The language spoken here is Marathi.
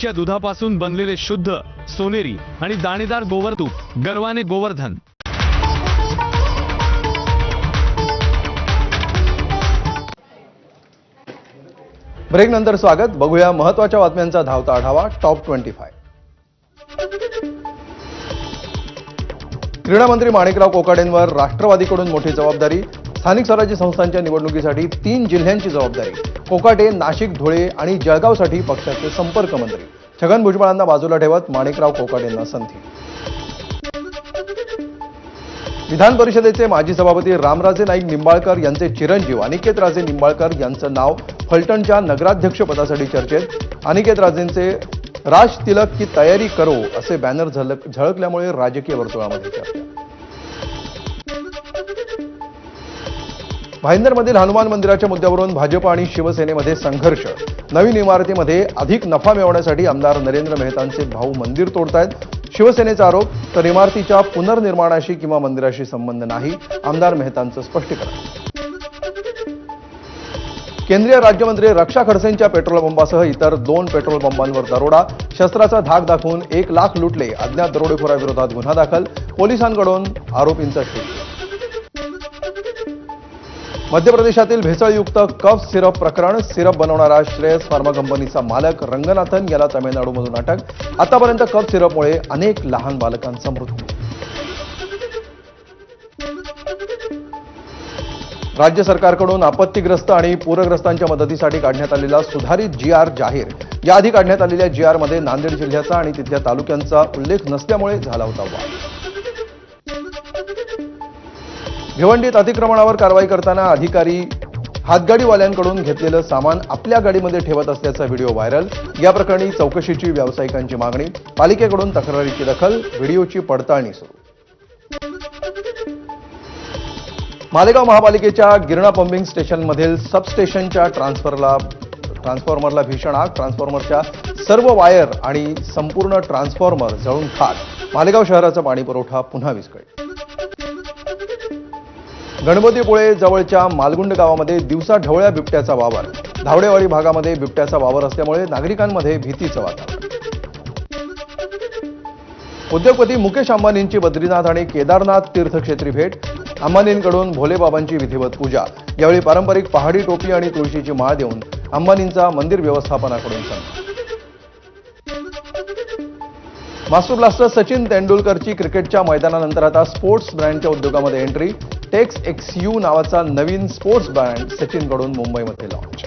गाईच्या दुधापासून बनलेले शुद्ध सोनेरी आणि दाणेदार गोवर तूप गर्वाने गोवर्धन. ब्रेक नंतर स्वागत. बघूया महत्त्वाच्या बातम्यांचा धावता आढावा. Top twenty five. क्रीडा मंत्री माणिकराव कोकाडेंवर राष्ट्रवादीकडून मोठी जबाबदारी. स्थानिक स्वराज्य संस्थांच्या निवडणुकीसाठी तीन जिल्ह्यांची जबाबदारी कोकाटे नाशिक धुळे आणि जळगावसाठी पक्षाचे संपर्क मंत्री. छगन भुजबळांना बाजूला ठेवत माणिकराव कोकाटेंना संधी. विधान परिषदेचे माजी सभापती रामराजे नाईक निंबाळकर यांचे चिरंजीव अनिकेत राजे निंबाळकर यांचं नाव फलटणच्या नगराध्यक्षपदासाठी चर्चेत. अनिकेत राजेंचे राज तिलक की तयारी करो असे बॅनर झलक झळकल्यामुळे राजकीय वर्तुळामध्ये चर्चा. भाईंदरमधील हनुमान मंदिराच्या मुद्द्यावरून भाजप आणि शिवसेनेमध्ये संघर्ष. नवीन इमारतीमध्ये अधिक नफा मिळवण्यासाठी आमदार नरेंद्र मेहतांचे भाऊ मंदिर तोडतायत. शिवसेनेचा आरोप तर इमारतीच्या पुनर्निर्माणाशी किंवा मंदिराशी संबंध नाही आमदार मेहतांचं स्पष्टीकरण. केंद्रीय राज्यमंत्री रक्षा खडसेंच्या पेट्रोल पंपासह इतर दोन पेट्रोल पंपांवर दरोडा. शस्त्राचा धाक दाखवून एक लाख लुटले. अज्ञात दरोडेखोराविरोधात गुन्हा दाखल. पोलिसांकडून आरोपींचा शोध. मध्य प्रदेशातील भेसळयुक्त कफ सिरप प्रकरण सिरप बनवणारा श्रेयस फार्मा कंपनीचा मालक रंगनाथन याला तामिळनाडूमधून अटक. आतापर्यंत कफ सिरपमुळे अनेक लहान बालकांचा मृत्यू. राज्य सरकारकडून आपत्तीग्रस्त आणि पूरग्रस्तांच्या मदतीसाठी काढण्यात आलेला सुधारित जी आर जाहीर. याआधी काढण्यात आलेल्या जी आरमध्ये नांदेड जिल्ह्याचा आणि तिथल्या तालुक्यांचा उल्लेख नसल्यामुळे झाला होता वाद. भिवंडीत अतिक्रमणावर कारवाई करताना अधिकारी हातगाडीवाल्यांकडून घेतलेलं सामान आपल्या गाडीमध्ये ठेवत असल्याचा व्हिडिओ व्हायरल. या प्रकरणी चौकशीची व्यावसायिकांची मागणी पालिकेकडून तक्रारीची दखल व्हिडिओची पडताळणी सुरू. मालेगाव महापालिकेच्या गिरणा पंपिंग स्टेशनमधील सबस्टेशनच्या ट्रान्सफरला ट्रान्सफॉर्मरला भीषण आग ट्रान्सफॉर्मरच्या सर्व वायर आणि संपूर्ण ट्रान्सफॉर्मर जळून खाक. मालेगाव शहराचा पाणी पुरवठा पुन्हा विस्कळीत. गणपतीपुळे जवळच्या मालगुंड गावामध्ये दिवसा ढवळ्या बिबट्याचा वावर. धावडेवाडी भागामध्ये बिबट्याचा वावर असल्यामुळे नागरिकांमध्ये भीतीचं वातावरण. उद्योगपती मुकेश अंबानींची बद्रीनाथ आणि केदारनाथ तीर्थक्षेत्री भेट अंबानींकडून भोलेबाबांची विधिवत पूजा. यावेळी पारंपरिक पहाडी टोपी आणि तुळशीची माळ देऊन अंबानींचा मंदिर व्यवस्थापनाकडून सन्मान मास्टर ब्लास्टर सचिन तेंडुलकरची क्रिकेटच्या मैदानानंतर आता स्पोर्ट्स ब्रँडच्या उद्योगामध्ये एंट्री. टेक्स एक्स यू नावाचा नवीन स्पोर्ट्स ब्रँड सचिनकडून मुंबईमध्ये लॉन्च